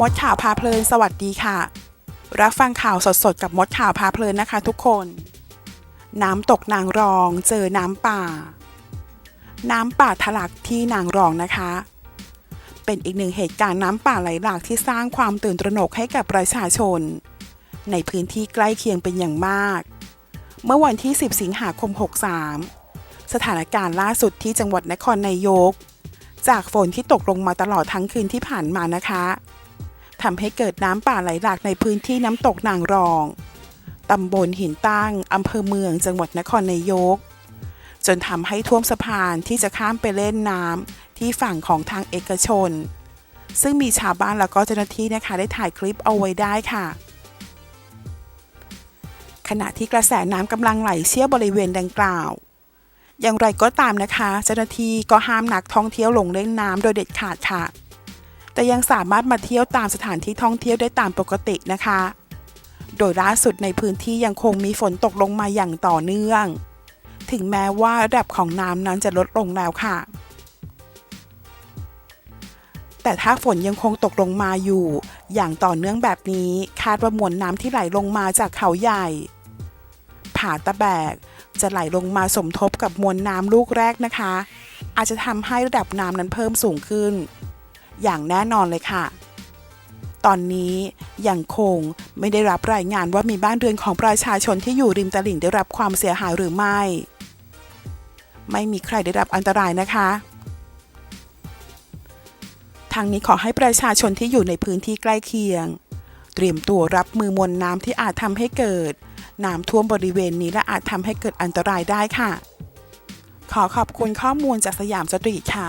มดข่าวพาเพลิน สวัสดีค่ะ รับฟังข่าวสดๆ กับมดข่าวพาเพลินนะคะทุกคน น้ำตกนางรองเจอน้ำป่า น้ำป่าทะลักที่นางรองนะคะ เป็นอีกหนึ่งเหตุการณ์น้ำป่าไหลหลากที่สร้างความตื่นตระหนกให้กับประชาชน ในพื้นที่ใกล้เคียงเป็นอย่างมาก เมื่อวันที่ 10 สิงหาคม 63 สถานการณ์ล่าสุดที่จังหวัดนครนายกจากฝนที่ตกลงมาตลอดทั้งคืนที่ผ่านมานะคะ ทำให้เกิดน้ำป่าไหลหลากในพื้นที่น้ำตกนางรอง ตำบลหินตั้งอำเภอเมืองจังหวัดนครนายก จนทำให้ท่วมสะพานที่จะข้ามไปเล่นน้ำที่ฝั่งของทางเอกชน ซึ่งมีชาวบ้านแล้วก็เจ้าหน้าที่นะคะได้ถ่ายคลิปเอาไว้ได้ค่ะ ขณะที่กระแสน้ำกำลังไหลเชี่ยวบริเวณดังกล่าวอย่างไรก็ตามนะคะ เจ้าหน้าที่ก็ห้ามนักท่องเที่ยวลงเล่นน้ำโดยเด็ดขาดค่ะ แต่ยังสามารถมาเที่ยวตามสถานที่ท่องเที่ยวได้ตามปกตินะคะ โดยล่าสุดในพื้นที่ยังคงมีฝนตกลงมาอย่างต่อเนื่อง ถึงแม้ว่าระดับของน้ำนั้นจะลดลงแล้วค่ะ แต่ถ้าฝนยังคงตกลงมาอยู่ อย่างต่อเนื่องแบบนี้คาดว่ามวลน้ำที่ไหลลงมาจากเขาใหญ่ผาตะแบกจะไหลลงมาสมทบกับมวลน้ำลูกแรกนะคะ อาจจะทำให้ระดับน้ำนั้นเพิ่มสูงขึ้น อย่างแน่นอนเลยค่ะ ตอนนี้ยังคงไม่ได้รับรายงานว่ามีบ้านเรือนของประชาชนที่อยู่ริมตลิ่งได้รับความเสียหายหรือไม่ ไม่มีใครได้รับอันตรายนะคะทางนี้ขอให้ประชาชนที่อยู่ในพื้นที่ใกล้เคียง เตรียมตัวรับมือมวลน้ำที่อาจทำให้เกิดน้ำท่วมบริเวณนี้และอาจทำให้เกิดอันตรายได้ค่ะ ขอขอบคุณข้อมูลจากสยามสตรีทค่ะ